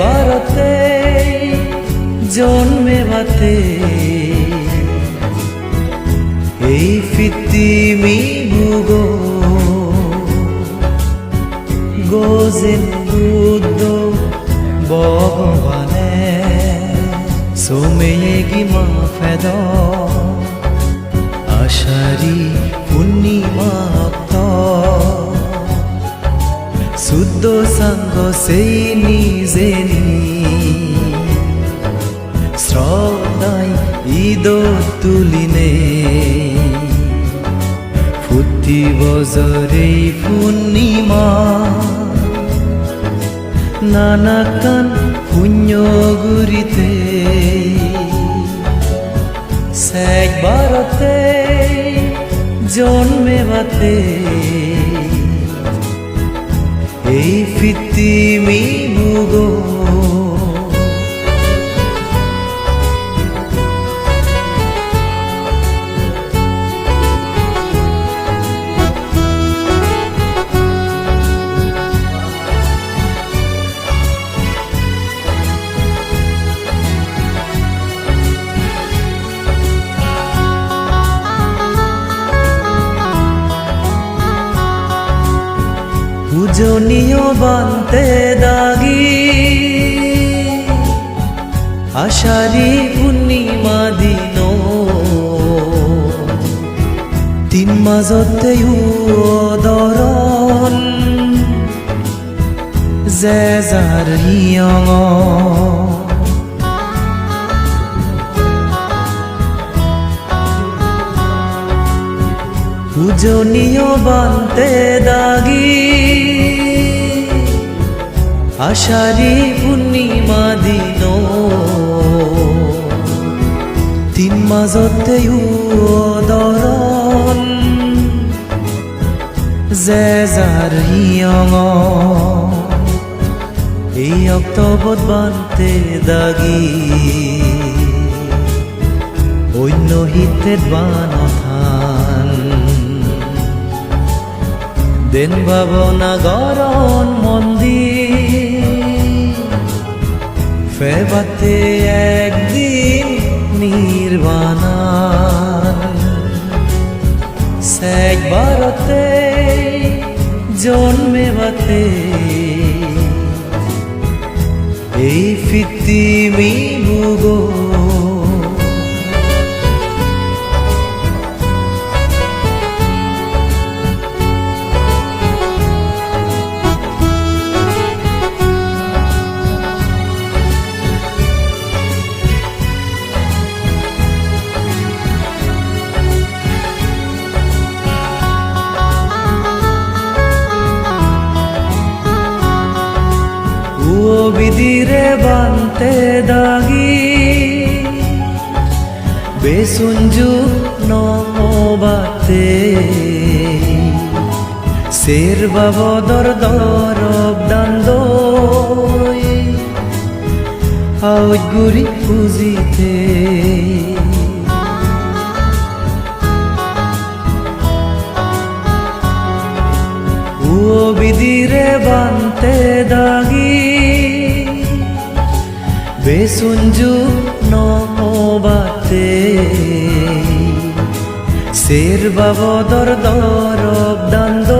একবারতে জন্মে বাতে এই ফিতিমি ভুগো গোজেন বুদ্ধ ভগবানে। সোমেগি মা ফেদ। ঈদ তুলিনে। ফুটি বজরে পূর্ণিমা। নানাকান পুণ্য গুরিতে শেখ ভারতে জন্মে বাতে। এই ফিতিমি মুগো পূজনীয় বানতে দাগি। আষাঢ়ি পূর্ণিমা দিন। তিন মাজতে দরন যে যার হিয়ঙ পূজনীয় বানতে দাগি। আষাঢ়ি পূর্ণিমা দিন। তিন মাজতে দরন যে যার হিয়ঙ। এই অক্টোবর বানতে দাগি। অন্য হিতের বান দেন ভাবনা গরণ মন্দির। একদিন ভারতে জন্মে বাতে। এই ফিতিমি ভুগো ও বিদিরে বানতে দাগি। বেসুঞ্জু নবাতে শের বাবদর দরব দান্দ আউজ গুরি পুজিতে বেসুঞ্জু নবাতে। শের বাবদর দরব দান্দ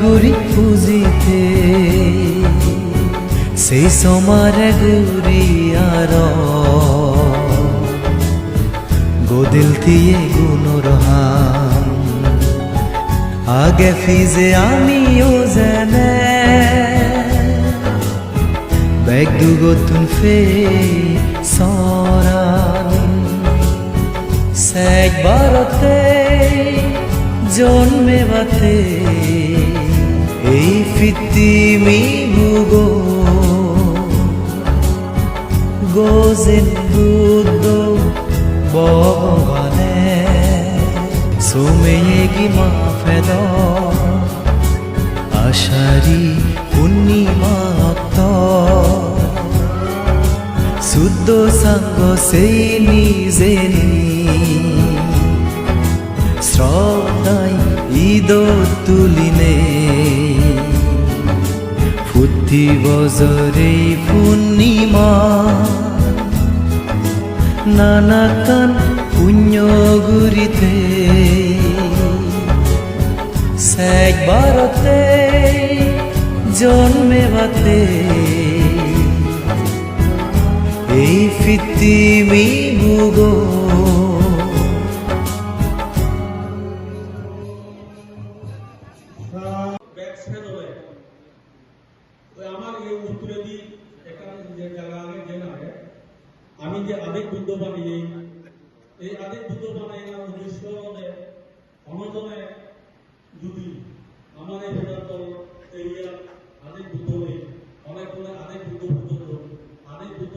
গুরি পুজিতে। সেই সমারে গুরি আর। গোদিল দিয়ে গুণরহাম আগে ফিজে আমিও জেনে ফে সরান শেখ ভারতে জন্মে বাতে এই ফিতিমি ভুগো। গোজেন বুদ্ধ ভগবানে সোমেগি মা ফেদ। আষাঢ়ি পূর্ণিমাত্ত সাঙ্গ সেই নিজেনি শ্রদ্ধাই ঈদ তুলিনে দিবজৰে পূৰ্ণিমা নানাকান পুণ্য গুৰিতে একবাৰতে জন্মে বাতে। যে না আমি যে আবেগ বুদ্ধ বানিয়ে, এই আবেগ বুদ্ধ বানাই না, উদ্দেশ্য মধ্যে অনজনে যদি আমার এই বেদান্ত এরিয়া আবেগ বুদ্ধ নেই। অনেক বলে আবেগ বুদ্ধ বুদ্ধ আবেগ বুদ্ধ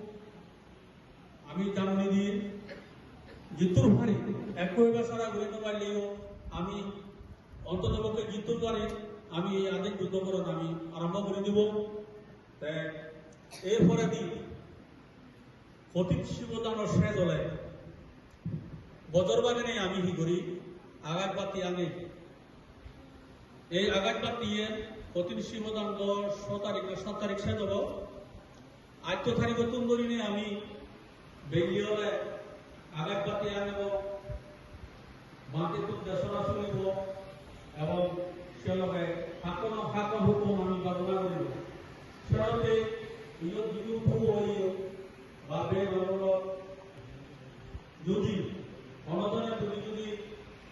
আমি জানি দিন জিতুর পারি একই বেসারা ঘুরিতে পারলেও আমি অন্তত পক্ষে জিতুর পারি আমি এই আদেশ যুদ্ধকরণ আমি আরম্ভ করে দিব। এরপরে দিন সঠিক শিবদানৰ শেষ হলে বজর বাগানে আমি কি করি? আঘাত আনি। এই আঘাত পাতিয়ে সতীর শিবদান ছ তারিখ, সাত তারিখ শেষ হব আদ্য তারিখ তুম ধরিনে আমি বেরিয়ে হলে আঘাত পাতি আনিব মাটি খুব দেশনা চলিব এবং তেওঁলোকে শাসন শাসন হুকুম আমি বৰ্ণনা কৰিব সিহঁতে ইয়াত যিটো হৈ বাবে মানুহক যদি অনজনে তুমি যদি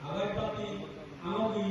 আগাই পাতি আনকি